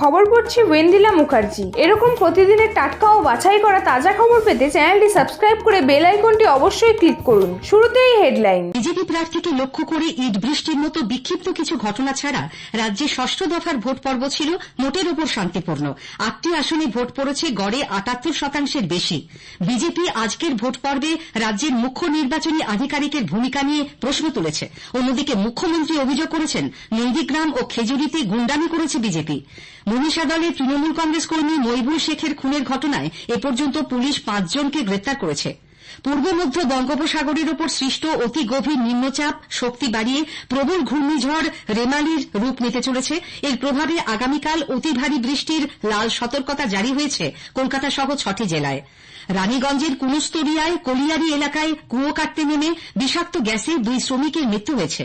খবর পড়ছি ওয়েন্দিলা মুখার্জি। এরকম প্রতিদিনের টাটকা ও বাছাই করা তাজা খবর পেতে চ্যানেলটি সাবস্ক্রাইব করে বেল আইকনটি অবশ্যই ক্লিক করুন। শুরুতেই হেডলাইন। বিজেপি প্রার্থীকে লক্ষ্য করে ইট বৃষ্টির মতো বিক্ষিপ্ত কিছু ঘটনা ছাড়া রাজ্যে ষষ্ঠ দফার ভোট পর্ব ছিল মোটের ওপর শান্তিপূর্ণ। আটটি আসনে ভোট পড়েছে গড়ে আটাত্তর শতাংশের বেশি। বিজেপি আজকের ভোট পর্বে রাজ্যের মুখ্য নির্বাচনী আধিকারিকের ভূমিকা নিয়ে প্রশ্ন তুলেছে। অন্যদিকে মুখ্যমন্ত্রী অভিযোগ করেছেন, নন্দীগ্রাম ও খেজুরিতে গুন্ডামি করেছে বিজেপি। মনীষা দলের তৃণমূল কংগ্রেস কর্মী মইবুল শেখের খুনের ঘটনায় এ পর্যন্ত পুলিশ পাঁচজনকে গ্রেপ্তার করেছে। পূর্ব মধ্য বঙ্গোপসাগরের ওপর সৃষ্ট অতি গভীর নিম্নচাপ, শক্তি বাড়িয়ে প্রবল ঘূর্ণিঝড় রেমালির রূপ নিতে চলেছে। এর প্রভাবে আগামীকাল অতি ভারী বৃষ্টির লাল সতর্কতা জারি হয়েছে কলকাতা সহ ছটি জেলায়। রানীগঞ্জের কুনুস্তরিয়ায় কলিয়ারি এলাকায় কুয়ো কাটতে নেমে বিষাক্ত গ্যাসে দুই শ্রমিকের মৃত্যু হয়েছে।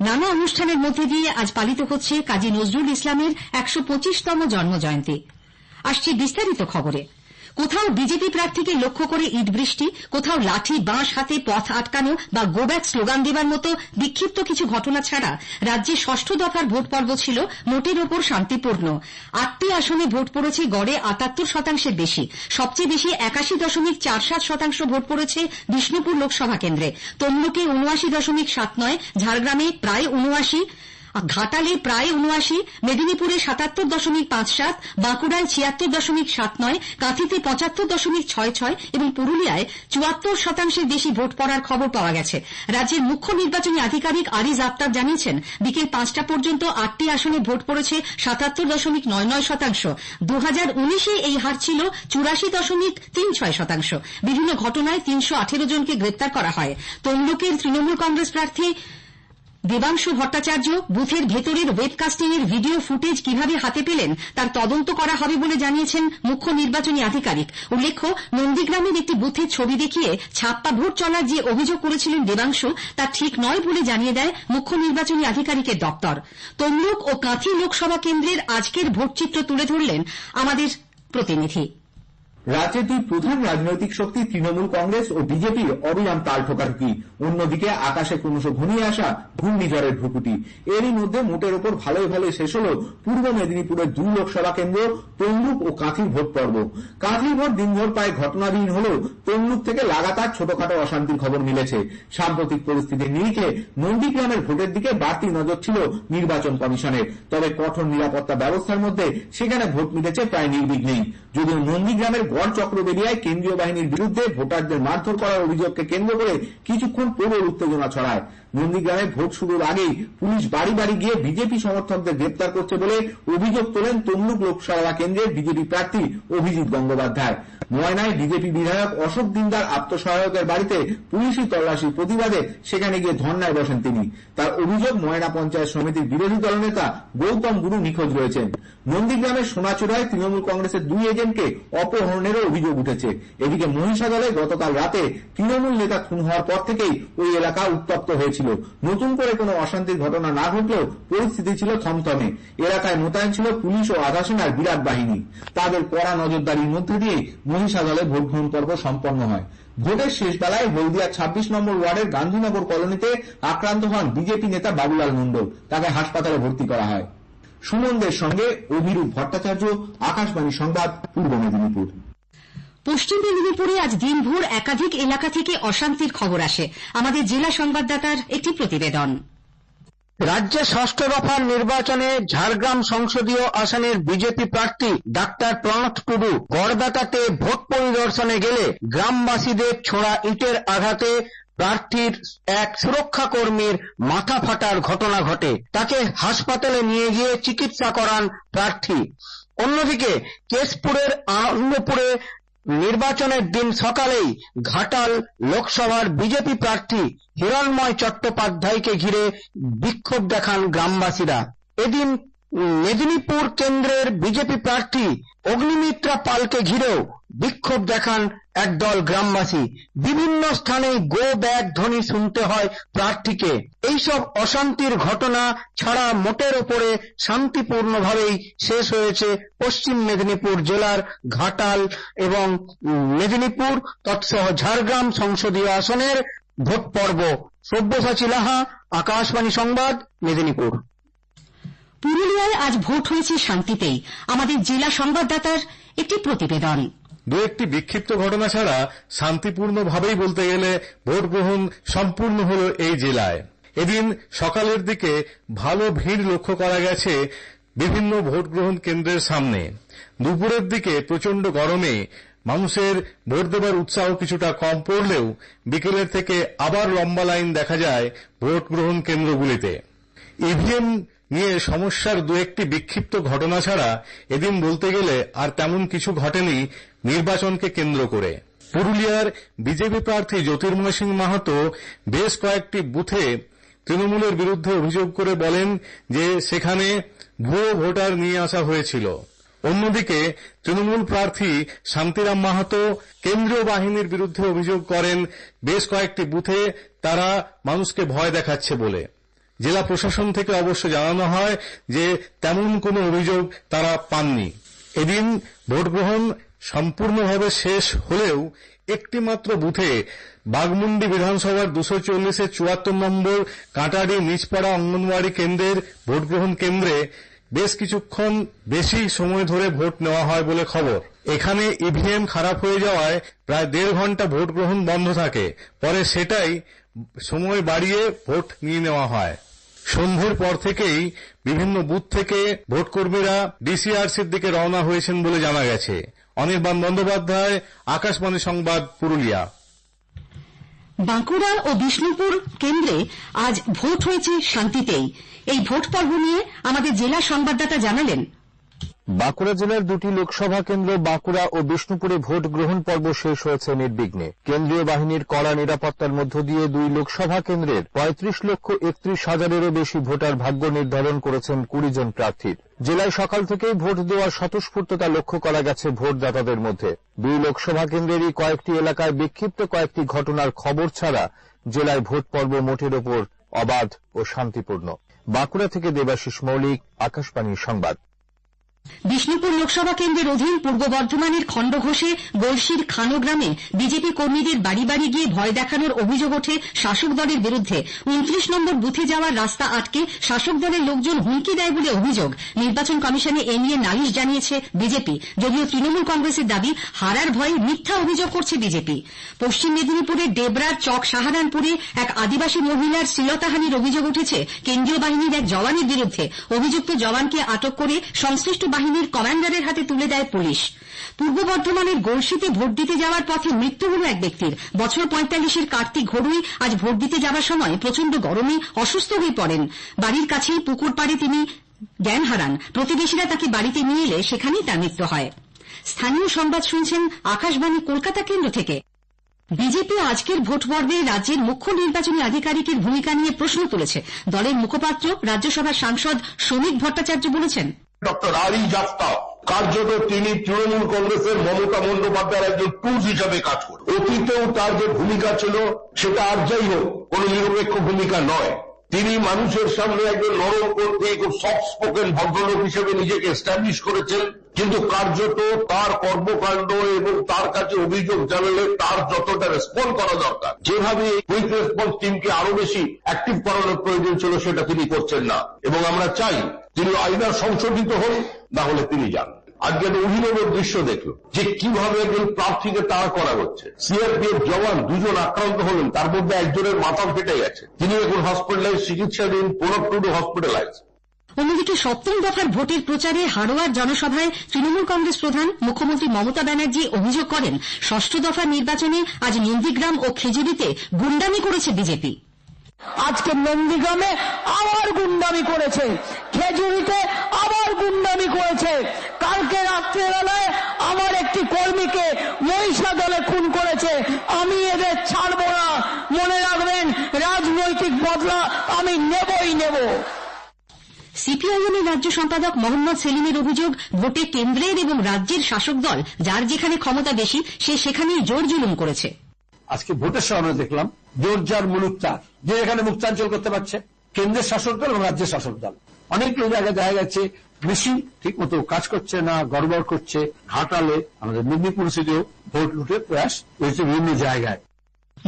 নানা অনুষ্ঠানের মধ্যে দিয়ে আজ পালিত হচ্ছে কাজী নজরুল ইসলামের একশো পঁচিশতম জন্মজয়ন্তী। কোথাও বিজেপি প্রার্থীকে লক্ষ্য করে ইট বৃষ্টি, কোথাও লাঠি, বাঁশ হাতে পথ আটকানো বা গো ব্যাক স্লোগান দেবার মতো বিক্ষিপ্ত কিছু ঘটনা ছাড়া রাজ্যে ষষ্ঠ দফার ভোট পর্ব ছিল মোটের ওপর শান্তিপূর্ণ। আটটি আসনে ভোট পড়েছে গড়ে আটাত্তর শতাংশের বেশি। সবচেয়ে বেশি একাশি দশমিক চার সাত শতাংশ ভোট পড়েছে বিষ্ণুপুর লোকসভা কেন্দ্রে। তমলুকে উনআশি দশমিক সাত নয়, ঝাড়গ্রামে প্রায় উনআশি ঘাটালে প্রায় উনআশি, মেদিনীপুরে সাতাত্তর দশমিক পাঁচ সাত, বাঁকুড়ায় ছিয়াত্তর দশমিক সাত নয়, কাঁথিতে পঁচাত্তর দশমিক ছয় ছয় এবং পুরুলিয়ায় চুয়াত্তর শতাংশের বেশি ভোট পড়ার খবর পাওয়া গেছে। রাজ্যের মুখ্য নির্বাচনী আধিকারিক আরিজ আফতাব জানিয়েছেন, বিকেল পাঁচটা পর্যন্ত আটটি আসনে ভোট পড়েছে সাতাত্তর দশমিক নয় নয় শতাংশ। দু হাজার উনিশে এই হার ছিল চুরাশি দশমিক তিন ছয় শতাংশ। বিভিন্ন ঘটনায় তিনশো আঠেরো জনকে গ্রেপ্তার করা হয়। তমলুকের তৃণমূল কংগ্রেস প্রার্থী দেবাংশু ভট্টাচার্য বুথের ভেতরের ওয়েবকাস্টিং এর ভিডিও ফুটেজ কীভাবে হাতে পেলেন তার তদন্ত করা হবে বলে জানিয়েছেন মুখ্য নির্বাচনী আধিকারিক। উল্লেখ্য, নন্দীগ্রামের একটি বুথের ছবি দেখিয়ে ছাপ্পা ভোট চলার যে অভিযোগ করেছিলেন দেবাংশু, তা ঠিক নয় বলে জানিয়ে দেয় মুখ্য নির্বাচনী আধিকারিকের দপ্তর। তমলুক ও কাঁথি লোকসভা কেন্দ্রের আজকের ভোটচিত্র তুলে ধরলেন আমাদের প্রতিনিধি। রাজ্যের দুই প্রধান রাজনৈতিক শক্তি তৃণমূল কংগ্রেস ও বিজেপি অবিরাম তাল ঠোকাঠুকি। অন্যদিকে আকাশে ক্রমশ ঘনিয়ে আসা ঘূর্ণিঝড়ের ভ্রুকুটি এরই মধ্যে মোটের ওপর ভালোই ভালোই শেষ হল পূর্ব মেদিনীপুরের দুই লোকসভা কেন্দ্র, তমলুক ও কাঁথির ভোট পর্ব। কাঁথির ভোট দিনভর প্রায় ঘটনাবিহীন হলেও তমলুক থেকে লাগাতার ছোটখাটো অশান্তির খবর মিলেছে। সাম্প্রতিক পরিস্থিতির নিরিখে নন্দীগ্রামের ভোটের দিকে বাড়তি নজর ছিল নির্বাচন কমিশনের। তবে কঠোর নিরাপত্তা ব্যবস্থার মধ্যে সেখানে ভোট মিটেছে প্রায় নির্বিঘ্নেই। যদিও নন্দীগ্রামের গড় চক্রবেরিয়ায় কেন্দ্রীয় বাহিনীর বিরুদ্ধে ভোটারদের মারধর করার অভিযোগকে কেন্দ্র করে কিছুক্ষণ প্রবল উত্তেজনা ছড়ায়। নন্দীগ্রামে ভোট শুরুর আগেই পুলিশ বাড়ি বাড়ি গিয়ে বিজেপি সমর্থকদের গ্রেপ্তার করছে বলে অভিযোগ তোলেন তমলুক লোকসভা কেন্দ্রের বিজেপি প্রার্থী অভিজিৎ গঙ্গোপাধ্যায়। ময়নায় বিজেপি বিধায়ক অশোক দিনদার আত্মসহায়কের বাড়িতে পুলিশি তল্লাশির প্রতিবাদে সেখানে গিয়ে ধর্নায় বসেন তিনি। তার অভিযোগ ময়না পঞ্চায়েত সমিতির বিরোধী দলনেতা গৌতম গুরু নিখোঁজ রয়েছেন। নন্দীগ্রামের সোনাচূড়ায় তৃণমূল কংগ্রেসের দুই এজেন্টকে অপহরণেরও অভিযোগ উঠেছে। এদিকে মহিষাদলে গতকাল রাতে তৃণমূল নেতা খুন হওয়ার পর থেকেই ওই এলাকা উত্তপ্ত হয়েছিল। নতুন করে কোনো অশান্তির ঘটনা না ঘটলেও পরিস্থিতি ছিল থমথমে। এলাকায় মোতায়েন ছিল পুলিশ ও আধা সেনার বিরাট বাহিনী। তাদের কড়া নজরদারির মধ্যে দিয়ে মহিষাদলে ভোট গ্রহণ পর্ব সম্পন্ন হয়। ভোটের শেষ বেলায় হলদিয়া ছাব্বিশ নম্বর ওয়ার্ডের গান্ধীনগর কলোনিতে আক্রান্ত হন বিজেপি নেতা বাবুলাল মণ্ডল। তাকে হাসপাতালে ভর্তি করা হয়। সুমনদের সঙ্গে অভিরূপ ভট্টাচার্য আকাশবাণী সংবাদ পূর্ব মেদিনীপুর। পশ্চিম মেদিনীপুরে আজ দিনভর একাধিক এলাকা থেকে অশান্তির খবর আসে। আমাদের জেলা সংবাদদাতার একটি প্রতিবেদন। রাজ্যে ষষ্ঠ দফার নির্বাচনে ঝাড়গ্রাম সংসদীয় আসনের বিজেপি প্রার্থী ডাক্তার প্রণব টুডু গড়বেতাতে ভোট পরিদর্শনে গেলে গ্রামবাসীদের ছোড়া ইটের আঘাতে প্রার্থীর এক সুরক্ষা কর্মীর মাথা ফাটার ঘটনা ঘটে। তাকে হাসপাতালে নিয়ে গিয়ে চিকিৎসা করান প্রার্থী। অন্যদিকে কেশপুরের আনন্দপুরে নির্বাচনের দিন সকালেই ঘাটাল লোকসভার বিজেপি প্রার্থী হিরণময় চট্টোপাধ্যায়কে ঘিরে বিক্ষোভ দেখান গ্রামবাসীরা। এদিন মেদিনীপুর কেন্দ্রের বিজেপি প্রার্থী অগ্নিমিত্রা পালকে ঘিরেও বিক্ষোভ দেখান একদল গ্রামবাসী। বিভিন্ন স্থানে গো ব্যাগ ধ্বনি শুনতে হয় প্রার্থীকে। এইসব অশান্তির ঘটনা ছাড়া মোটের ওপরে শান্তিপূর্ণভাবেই শেষ হয়েছে পশ্চিম মেদিনীপুর জেলার ঘাটাল এবং মেদিনীপুর, তৎসহ ঝাড়গ্রাম সংসদীয় আসনের ভোট পর্ব। সব্যসাচী লাহা, আকাশবাণী সংবাদ, মেদিনীপুর। পুরুলিয়ায় আজ ভোট হয়েছে শান্তিতেই। আমাদের জেলা সংবাদদাতার একটি প্রতিবেদন। দু একটি বিক্ষিপ্ত ঘটনা ছাড়া শান্তিপূর্ণভাবেই বলতে গেলে ভোট গ্রহণ সম্পূর্ণ হল এই জেলায়। এদিন সকালের দিকে ভালো ভিড় লক্ষ্য করা গেছে বিভিন্ন ভোট গ্রহণ কেন্দ্রের সামনে। দুপুরের দিকে প্রচণ্ড গরমে মানুষের ভোট দেবার উৎসাহ কিছুটা কম পড়লেও বিকেলের থেকে আবার লম্বা লাইন দেখা যায় ভোট গ্রহণ কেন্দ্রগুলিতে। ইভিএম নিয়ে সমস্যার দু একটি বিক্ষিপ্ত ঘটনা ছাড়া এদিন বলতে গেলে আর তেমন কিছু ঘটেনি নির্বাচনকে কেন্দ্র করে। পুরুলিয়ার বিজেপি প্রার্থী জ্যোতির্ময় সিং মাহাতো বেশ কয়েকটি বুথে তৃণমূলের বিরুদ্ধে অভিযোগ করে বলেন যে সেখানে ভুয়ো ভোটার নিয়ে আসা হয়েছিল। অন্যদিকে তৃণমূল প্রার্থী শান্তিরাম মাহাতো কেন্দ্রীয় বাহিনীর বিরুদ্ধে অভিযোগ করেন, বেশ কয়েকটি বুথে তারা মানুষকে ভয় দেখাচ্ছে বলে। জেলা প্রশাসন থেকে অবশ্য জানানো হয় যে তেমন কোনো অভিযোগ তারা পাননি। এদিন ভোট গ্রহণ সম্পূর্ণভাবে শেষ হলেও একটিমাত্র বুথে বাগমুন্ডি বিধানসভার দুশো চল্লিশের চুয়াত্তর নম্বর, কাটারি, নিচপাড়া, অঙ্গনওয়াড়ি কেন্দ্রের ভোটগ্রহণ কেন্দ্রে বেশ কিছুক্ষণ বেশি সময় ধরে ভোট নেওয়া হয় বলে খবর। এখানে ইভিএম খারাপ হয়ে যাওয়ায় প্রায় দেড় ঘণ্টা ভোট গ্রহণ বন্ধ থাকে। পরে সেটাই সময় বাড়িয়ে ভোট নিয়ে নেওয়া হয়। সন্ধ্যের পর থেকেই বিভিন্ন বুথ থেকে ভোটকর্মীরা ডিসিআরসির দিকে রওনা হয়েছেন বলে জানা গেছে। অনির্বাণ বন্দ্যোপাধ্যায়, আকাশবাণী সংবাদ পুরুলিয়া। বাঁকুড়া ও বিষ্ণুপুর কেন্দ্রে আজ ভোট হয়েছে শান্তিতেই। এই ভোট পর্ব নিয়ে আমাদের জেলা সংবাদদাতা জানালেন বাঁকুড়া জেলার দুটি লোকসভা কেন্দ্র বাঁকুড়া ও বিষ্ণুপুরে ভোট গ্রহণ পর্ব শেষ হয়েছে নির্বিঘ্নে। কেন্দ্রীয় বাহিনীর কড়া নিরাপত্তার মধ্য দিয়ে দুই লোকসভা কেন্দ্রের পঁয়ত্রিশ লক্ষ একত্রিশ হাজারেরও বেশি ভোটার ভাগ্য নির্ধারণ করেছেন কুড়ি জন প্রার্থীর। জেলায় সকাল থেকেই ভোট দেওয়ার স্বতঃস্ফূর্ততা লক্ষ্য করা গেছে ভোটদাতাদের মধ্যে। দুই লোকসভা কেন্দ্রেরই কয়েকটি এলাকায় বিক্ষিপ্ত কয়েকটি ঘটনার খবর ছাড়া জেলায় ভোট পর্ব মোটের ওপর অবাধ ও শান্তিপূর্ণ। বাঁকুড়া থেকে দেবাশিস মৌলিক, আকাশবাণী সংবাদ। বিষ্ণুপুর লোকসভা কেন্দ্রের অধীন পূর্ব বর্ধমানের খণ্ডঘোষে গলসির খানো গ্রামে বিজেপি কর্মীদের বাড়ি বাড়ি গিয়ে ভয় দেখানোর অভিযোগ ওঠে শাসক দলের বিরুদ্ধে। উনত্রিশ নম্বর বুথে যাওয়ার রাস্তা আটকে শাসক দলের লোকজন হুমকি দেয় বলে অভিযোগ। নির্বাচন কমিশনে এ নিয়ে নালিশ জানিয়েছে বিজেপি। যদিও তৃণমূল কংগ্রেসের দাবি, হারার ভয়ে মিথ্যা অভিযোগ করছে বিজেপি। পশ্চিম মেদিনীপুরের ডেবরার চক সাহারানপুরে এক আদিবাসী মহিলার শ্লীলতাহানির অভিযোগ উঠেছে। কেন্দ্রীয় বাহিনীর এক জওয়ানের বিরুদ্ধে। অভিযুক্ত জওয়ানকে আটক করে সংশ্লিষ্ট বাহিনীর কমান্ডারের হাতে তুলে দেয় পুলিশ। পূর্ব বর্ধমানের গলসিতে ভোট দিতে যাওয়ার পথে মৃত্যু হল এক ব্যক্তির। বছর পঁয়তাল্লিশের কার্তিক ঘড়ুই আজ ভোট দিতে যাওয়ার সময় প্রচণ্ড গরমে অসুস্থ হয়ে পড়েন। বাড়ির কাছেই পুকুর পাড়ে তিনি জ্ঞান হারান। প্রতিবেশীরা তাকে বাড়িতে নিয়ে এলে সেখানেই তার মৃত্যু হয়। স্থানীয় সংবাদ শুনছেন আকাশবাণী কলকাতা কেন্দ্র থেকে। বিজেপি আজকের ভোট পর্বে রাজ্যের মুখ্য নির্বাচনী আধিকারিকের ভূমিকা নিয়ে প্রশ্ন তুলেছে। দলের মুখপাত্র, রাজ্যসভার সাংসদ শ্রমিক ভট্টাচার্য বলেছেন ডক্টর আলী জাফতা, কার্যত তিনি তৃণমূল কংগ্রেসের মমতা বন্দ্যোপাধ্যায়ের একজন টুলস হিসাবে কাজ করে অতীতেও তার যে ভূমিকা ছিল, সেটা আর যাই হোক, কোন নিরপেক্ষ ভূমিকা নয়। তিনি মানুষের সামনে একজন নরমপন্থী, খুব সফট স্পোকেন ভদ্রলোক হিসেবে নিজেকে এস্টাবলিশ করেছেন, কিন্তু কার্যত তার কর্মকাণ্ড এবং তার কাছে অভিযোগ জানালে তার যতটা রেসপন্ড করা দরকার, যেভাবে কুইক রেসপন্স টিমকে আরও বেশি অ্যাক্টিভ করানোর প্রয়োজন ছিল, সেটা তিনি করছেন না। এবং আমরা চাই তিনি আইনার সংশোধিত হন না হলে তিনি যান। আজকে একটা অভিনব দৃশ্য দেখল, যে কীভাবে একজন প্রার্থীকে তাড়া করা হচ্ছে। সিআরপিএফ জওয়ান দুজন আক্রান্ত হলেন, তার মধ্যে একজনের মাথা ফেটে গেছে। তিনি এখন হসপিটালাইজ চিকিৎসাধীন টুডু হসপিটালাইজ অন্যদিকে সপ্তম দফার ভোটের প্রচারে হারোয়ার জনসভায় তৃণমূল কংগ্রেস প্রধান মুখ্যমন্ত্রী মমতা ব্যানার্জি অভিযোগ করেন, ষষ্ঠ দফার নির্বাচনে আজ নন্দীগ্রাম ও খেজুরিতে গুন্ডামি করেছে বিজেপি। আজকে নন্দীগ্রামে আবার গুন্ডামি করেছে। খেজুরিতে আবার গুন্ডামি করেছে। কালকে রাত্রেবেলায় আমার একটি কর্মীকে মহিষা দলে খুন করেছে। আমি এদের ছাড়বো না। মনে রাখবেন, রাজনৈতিক বদলা আমি নেবই নেব। সিপিআইএমের রাজ্য সম্পাদক মোহাম্মদ সেলিমের অভিযোগ, ভোটে কেন্দ্রের এবং রাজ্যের শাসক দল, যার যেখানে ক্ষমতা বেশি, সে সেখানেই জোর জুলুম করেছে। আজকে ভোটের সময় আমরা দেখলাম জোর যার মুলুক চার যে এখানে মুক্তাঞ্চল করতে পারছে, কেন্দ্রের শাসক দল এবং রাজ্যের শাসক দল। অনেক জায়গায় দেখা যাচ্ছে মেশিন ঠিক মতো কাজ করছে না, গড়বড় করছে, ঘাটালে আমাদের মেদিনীপুর সিটিও ভোট লুটের প্রয়াস হয়েছে বিভিন্ন জায়গায়।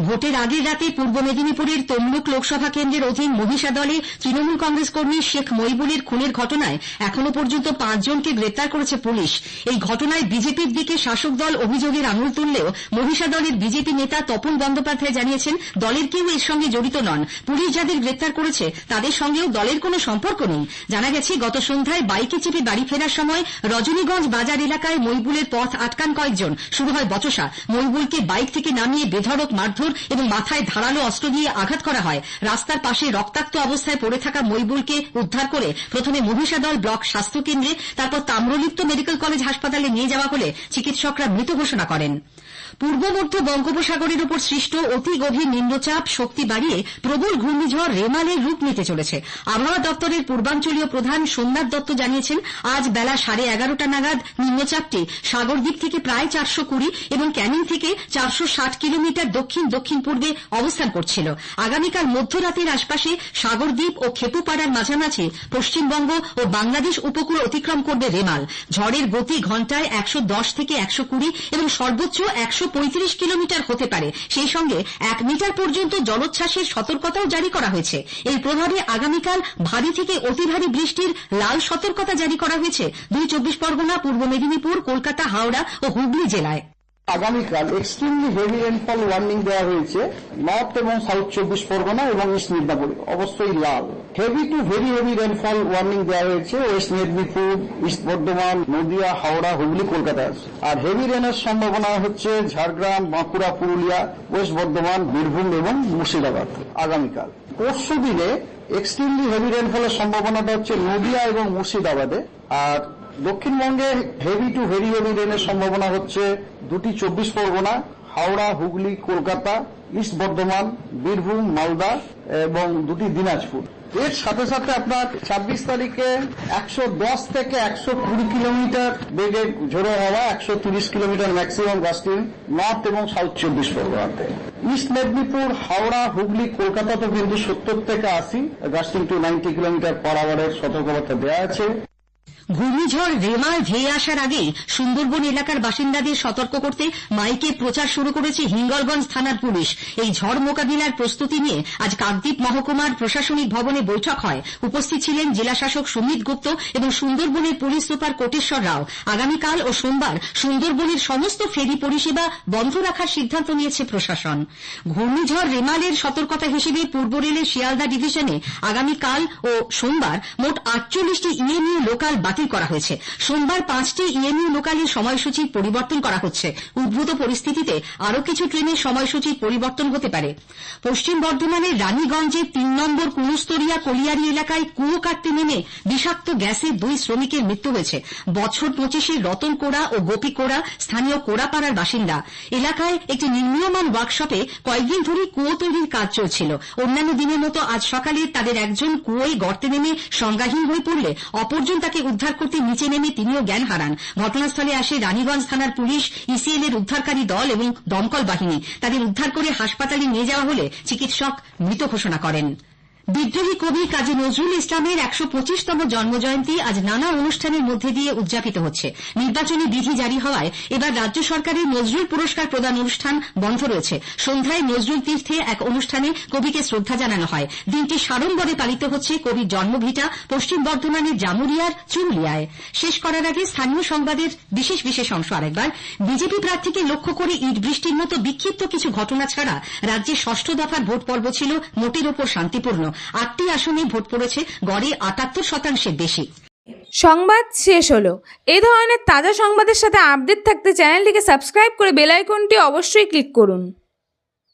ভোটের আগের রাতে পূর্ব মেদিনীপুরের তমলুক লোকসভা কেন্দ্রের অধীন মহিষা দলে তৃণমূল কংগ্রেস কর্মী শেখ মইবুলের খুনের ঘটনায় এখনও পর্যন্ত পাঁচজনকে গ্রেপ্তার করেছে পুলিশ। এই ঘটনায় বিজেপির দিকে শাসক দল অভিযোগের আঙুল তুললেও মহিষা দলের বিজেপি নেতা তপন বন্দ্যোপাধ্যায় জানিয়েছেন, দলের কেউ এর সঙ্গে জড়িত নন। পুলিশ যাদের গ্রেপ্তার করেছে, তাদের সঙ্গেও দলের কোনো সম্পর্ক নেই। জানা গেছে, গত সন্ধ্যায় বাইকে চেপে বাড়ি ফেরার সময় রজনীগঞ্জ বাজার এলাকায় মইবুলের পথ আটকান কয়েকজন। শুরু হয় বচসা। মইবুলকে বাইক থেকে নামিয়ে বেধড়ক মারধর এবং মাথায় ধারালো অস্ত্র দিয়ে আঘাত করা হয়। রাস্তার পাশে রক্তাক্ত অবস্থায় পড়ে থাকা মইবুলকে উদ্ধার করে প্রথমে মহিষাদল ব্লক স্বাস্থ্য কেন্দ্রে, তারপর তাম্রলিপ্ত মেডিকেল কলেজ হাসপাতালে নিয়ে যাওয়া হলে চিকিৎসকরা মৃত ঘোষণা করেন। পূর্ব মধ্য বঙ্গোপসাগরের উপর সৃষ্ট অতি গভীর নিম্নচাপ শক্তি বাড়িয়ে প্রবল ঘূর্ণিঝড় রেমালের রূপ নিতে চলেছে। আবহাওয়া দপ্তরের পূর্বাঞ্চলীয় প্রধান সোমনাথ দত্ত জানিয়েছেন, আজ বেলা সাড়ে এগারোটা নাগাদ নিম্নচাপটি সাগরদ্বীপ থেকে প্রায় চারশো কুড়ি এবং ক্যানিং থেকে চারশো ষাট কিলোমিটার দক্ষিণ দক্ষিণ পূর্বে অবস্থান করছিল। আগামীকাল মধ্যরাতের আশপাশে সাগরদ্বীপ ও খেপুপাড়ার মাঝামাঝি পশ্চিমবঙ্গ ও বাংলাদেশ উপকূল অতিক্রম করবে রেমাল। ঝড়ের গতি ঘন্টায় একশো দশ থেকে একশো কুড়ি এবং সর্বোচ্চ একশো পঁয়ত্রিশ কিলোমিটার হতে পারে। সেই সঙ্গে এক মিটার পর্যন্ত জলোচ্ছ্বাসের সতর্কতাও জারি করা হয়েছে। এর প্রভাবে আগামীকাল ভারী থেকে অতি ভারী বৃষ্টির লাল সতর্কতা জারি করা হয়েছে দুই চব্বিশ পরগনা, পূর্ব মেদিনীপুর, কলকাতা, হাওড়া ও হুগলি জেলায়। আগামীকাল এক্সট্রিমলি হেভি রেনফল ওয়ার্নিং দেওয়া হয়েছে। নর্থ এবং সাউথ চব্বিশ পরগনা এবং ইস্ট মিদনাপুর অবশ্যই লাল। Heavy to very heavy rainfall warning দেওয়া হয়েছে। West Medinipur east Bardhaman Nadia, Howrah, Hooghly, Kolkata. আর হেভি রেনের সম্ভাবনা হচ্ছে ঝাড়গ্রাম, বাঁকুড়া, পুরুলিয়া ওয়েস্ট বর্ধমান বীরভূম এবং মুর্শিদাবাদ আগামীকাল। পরশু দিনে এক্সট্রিমলি হেভি রেনফলের সম্ভাবনাটা হচ্ছে নদিয়া এবং মুর্শিদাবাদে। আর দক্ষিণবঙ্গে হেভি টু ভেরি হেভি রেনের সম্ভাবনা হচ্ছে দুটি চব্বিশ পরগনা, হাওড়া, হুগলি, কলকাতা ইস্ট বর্ধমান, বীরভূম, মালদা এবং দুটি দিনাজপুর। এর সাথে সাথে আপনার ছাব্বিশ তারিখে একশো দশ থেকে একশো কুড়ি কিলোমিটার বেগে ঝোড়ো হওয়া, একশো তিরিশ কিলোমিটার ম্যাক্সিমাম গাস্টিং নর্থ এবং সাউথ চব্বিশ পরগনাতে। ইস্ট মেদিনীপুর, হাওড়া, হুগলি কলকাতাতে কিন্তু সত্তর থেকে আশি gusting to ninety kilometre per আওয়ারের সতর্কবার্তা দেওয়া আছে। ঘূর্ণিঝড় রেমাল ধেয়ে আসার আগেই সুন্দরবন এলাকার বাসিন্দাদের সতর্ক করতে মাইকে প্রচার শুরু করেছে হিঙ্গলগঞ্জ থানার পুলিশ। এই ঝড় মোকাবিলার প্রস্তুতি নিয়ে আজ কাকদ্বীপ মহকুমার প্রশাসনিক ভবনে বৈঠক হয়। উপস্থিত ছিলেন জেলাশাসক সুমিত গুপ্ত এবং সুন্দরবনের পুলিশ সুপার কোটেশ্বর রাও। আগামীকাল ও সোমবার সুন্দরবনের সমস্ত ফেরি পরিষেবা বন্ধ রাখার সিদ্ধান্ত নিয়েছে প্রশাসন। ঘূর্ণিঝড় রেমালের সতর্কতা হিসেবে পূর্ব রেলের শিয়ালদা ডিভিশনে আগামীকাল ও সোমবার মোট আটচল্লিশটি ইএমইউ লোকাল বাতিল করা হয়েছে। সোমবার পাঁচটি ইএমইউ লোকালের সময়সূচি পরিবর্তন করা হচ্ছে। উদ্ভূত পরিস্থিতিতে আরও কিছু ট্রেনের সময়সূচির পরিবর্তন হতে পারে। পশ্চিম বর্ধমানের রানীগঞ্জের তিন নম্বর কুনুস্তরিয়া কলিয়ারি এলাকায় কুয়ো কাটতে নেমে বিষাক্ত গ্যাসে দুই শ্রমিকের মৃত্যু হয়েছে। বছর পঁচিশের রতন কোড়া ও গোপী কোড়া, স্থানীয় কোড়াপাড়ার বাসিন্দা। এলাকায় একটি নির্মীয়মান ওয়ার্কশপে কয়েকদিন ধরে কুয়ো তৈরির কাজ চলছিল। অন্যান্য দিনের মতো আজ সকালে তাদের একজন কুয়োয় গর্তে নেমে সংজ্ঞাহীন হয়ে পড়লে অপরজন তাকে উদ্ধার করতে নিচে নেমে তিনিও জ্ঞান হারান। ঘটনাস্থলে আসে রানীগঞ্জ থানার পুলিশ, ইসিএল এর উদ্ধারকারী দল এবং দমকল বাহিনী। তাদের উদ্ধার করে হাসপাতালে নিয়ে যাওয়া হলে চিকিৎসক মৃত ঘোষণা করেন। বিদ্রোহী কবি কাজী নজরুল ইসলামের একশো পঁচিশতম জন্মজয়ন্তী আজ নানা অনুষ্ঠানের মধ্যে দিয়ে উদযাপিত হচ্ছে। নির্বাচনী বিধি জারি হওয়ায় এবার রাজ্য সরকারের নজরুল পুরস্কার প্রদান অনুষ্ঠান বন্ধ রয়েছে। সন্ধ্যায় নজরুল তীর্থে এক অনুষ্ঠানে কবিকে শ্রদ্ধা জানানো হয়। দিনটি সাড়ম্বরে পালিত হচ্ছে কবির জন্মভিটা পশ্চিম বর্ধমানের জামুরিয়ার চুরুলিয়ায় শেষ করার আগে স্থানীয় সংবাদের বিশেষ বিশেষ অংশ আরেকবার। বিজেপি প্রার্থীকে লক্ষ্য করে ইট বৃষ্টির মতো বিক্ষিপ্ত কিছু ঘটনা ছাড়া রাজ্যে ষষ্ঠ দফার ভোট পর্ব ছিল মোটের ওপর শান্তিপূর্ণ। আটটি আসনে ভোট পড়েছে, গড়ে আটাত্তর শতাংশের বেশি। সংবাদ শেষ হলো। এ ধরনের তাজা সংবাদের সাথে আপডেট থাকতে চ্যানেলটিকে সাবস্ক্রাইব করে বেল আইকনটি অবশ্যই ক্লিক করুন।